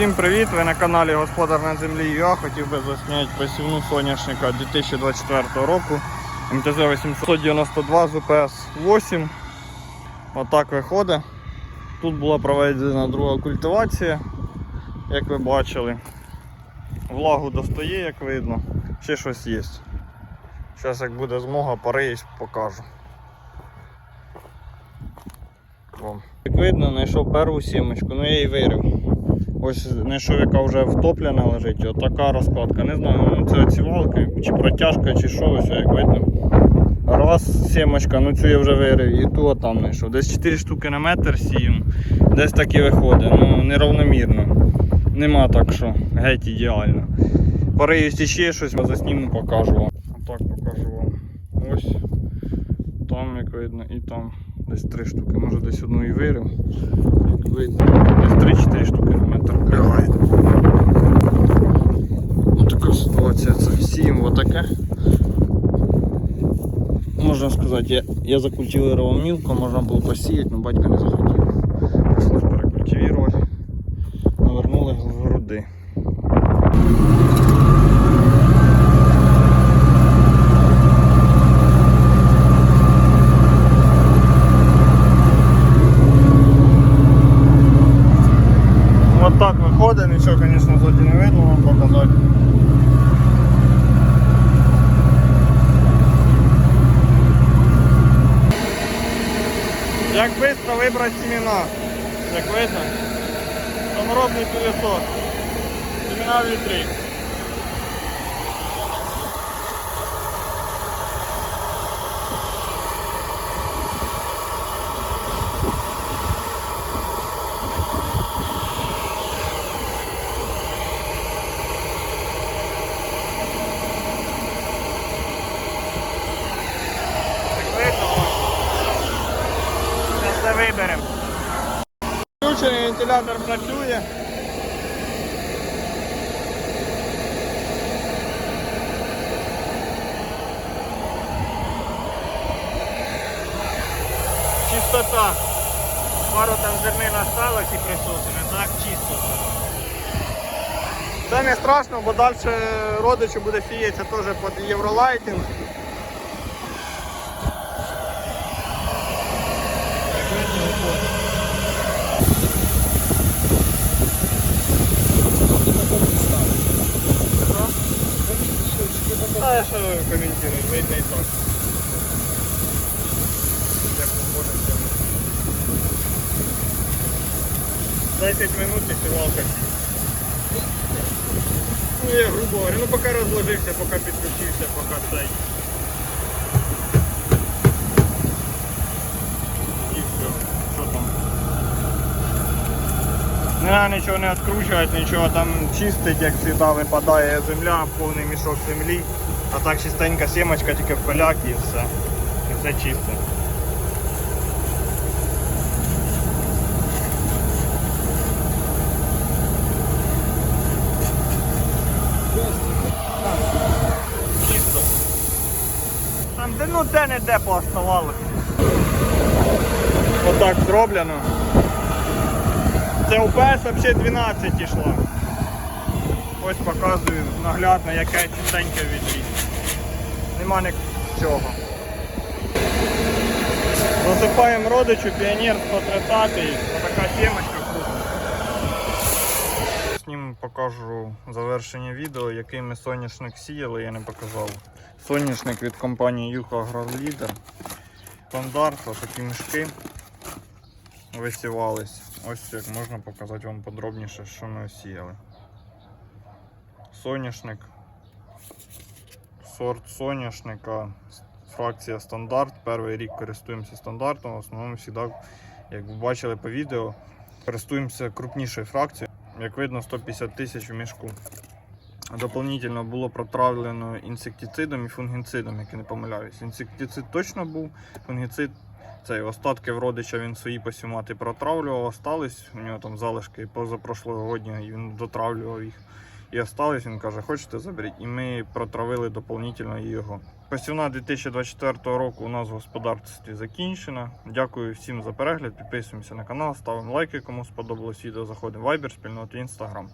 Всім привіт! Ви на каналі Господар на землі. Я хотів би засняти посівну соняшника 2024 року МТЗ 892 з УПС 8. Отак виходить. Тут була проведена друга культивація, як ви бачили. Влагу достає, як видно. Ще щось є. Зараз як буде змога, пориюсь, покажу. Вам. Як видно, знайшов першу сімочку, ну я її вирив. Ось знайшов, яка вже втоплена лежить, отака розкладка. Не знаю, ну це цівалки, чи протяжка, чи що, ось як видно. Раз сімочка, ну цю я вже вирив, і ту там знайшов. Десь 4 штуки на метр сію, десь так і виходить, ну неравномірно. Нема так, що геть ідеально. Порию ще щось, я засніму, покажу вам. Отак покажу вам. Ось там, як видно, і там десь 3 штуки. Може десь одну і вирив. Можна сказати, я, я закультивував мілко, можна було посіяти, але батько не захотів. Прийшлось перекультивувати. Навернули в груди. Вот так виходить, нічого, звісно, ззаді не видно вам показати. Як швидко вибрати семена, як видно, саморобний пилісос, семена вітрі. Як видно, Зараз все виберемо. Включений вентилятор працює. Чистота. Пару там зернин осталось і присутне, так чисто. Це не страшно, бо далі родичу буде сіятися теж під євролайтинг. Як видно, виходить. А я що коментую, видно і так. Як ми 10 минут і сівалка. Ну я грубо говорю, ну поки розложився, поки підключився, поки цей. І там? Не треба нічого не відкручувати, нічого там чистить, як завжди випадає земля, повний мішок землі. А так чистенька сімочка, тільки в поляк і все. І все чисте. Чисто. Там де ну де не де пооставалося. Отак зроблено. Це УПС взагалі 12 йшла. Ось показую наглядно, яке чистеньке в. Нема нічого. Засипаємо родичу піонер 130 Отака темочка крупна. Зніму покажу завершення відео, який ми соняшник сіяли, я не показав. Соняшник від компанії Юха Агролідер. Стандарт, такі мішки висівались. Ось як можна показати вам подробніше, що ми осіяли. Соняшник. Сорт соняшника. Фракція стандарт. Перший рік користуємося стандартом. В основному завжди, як ви бачили по відео, користуємося крупнішою фракцією. Як видно, 150 тисяч в мішку. Дополнительно було протравлено інсектицидом і фунгіцидом, як я не помиляюсь. Інсектицид точно був, фунгіцид цей остатки в родича він свої посімати протравлював, остались. У нього там залишки позапрошлогодні, і він дотравлював їх. І остались, він каже, хочете заберіть. І ми протравили дополнительно його. Посівна 2024 року у нас в господарстві закінчена. Дякую всім за перегляд. Підписуємося на канал, ставимо лайки, кому сподобалось відео. Заходимо в Viber, спільноту Instagram.